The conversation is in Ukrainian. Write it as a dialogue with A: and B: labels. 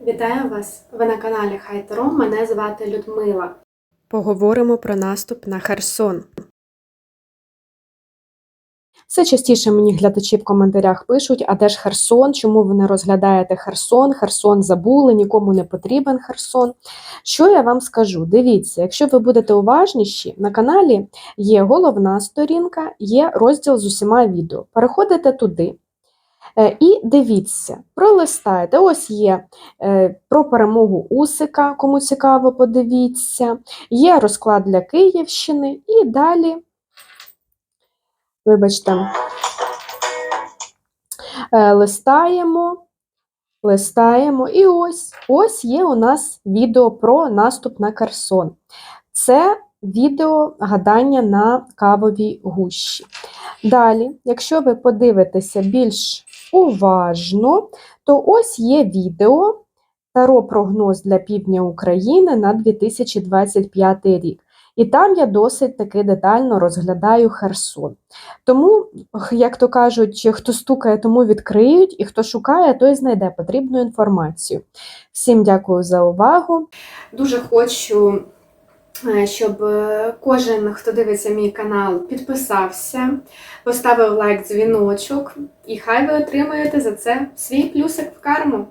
A: Вітаю вас! Ви на каналі Хай Таро. Мене звати Людмила.
B: Поговоримо про наступ на Херсон.
C: Все частіше мені глядачі в коментарях пишуть, а де ж Херсон? Чому ви не розглядаєте Херсон? Херсон забули, нікому не потрібен Херсон. Що я вам скажу? Дивіться, якщо ви будете уважніші, на каналі є головна сторінка, є розділ з усіма відео. Переходите туди. Е, І дивіться, пролистайте. Ось є е, про перемогу Усика, кому цікаво, подивіться. Є розклад для Київщини і далі вибачте, Е, листаємо, листаємо, і ось, ось є у нас відео про наступ на Херсон. Це відео гадання на кавовій гущі. Далі, якщо ви подивитеся більш уважно, то ось є відео Таро прогноз для півдня України на 2025 рік. І там я досить таки детально розглядаю Херсон. Тому, як то кажуть, хто стукає, тому відкриють, і хто шукає, той знайде потрібну інформацію. Всім дякую за увагу.
A: Дуже хочу, щоб е, кожен, хто дивиться мій канал, підписався, поставив лайк, дзвіночок, і хай ви отримаєте за це свій плюсик в карму.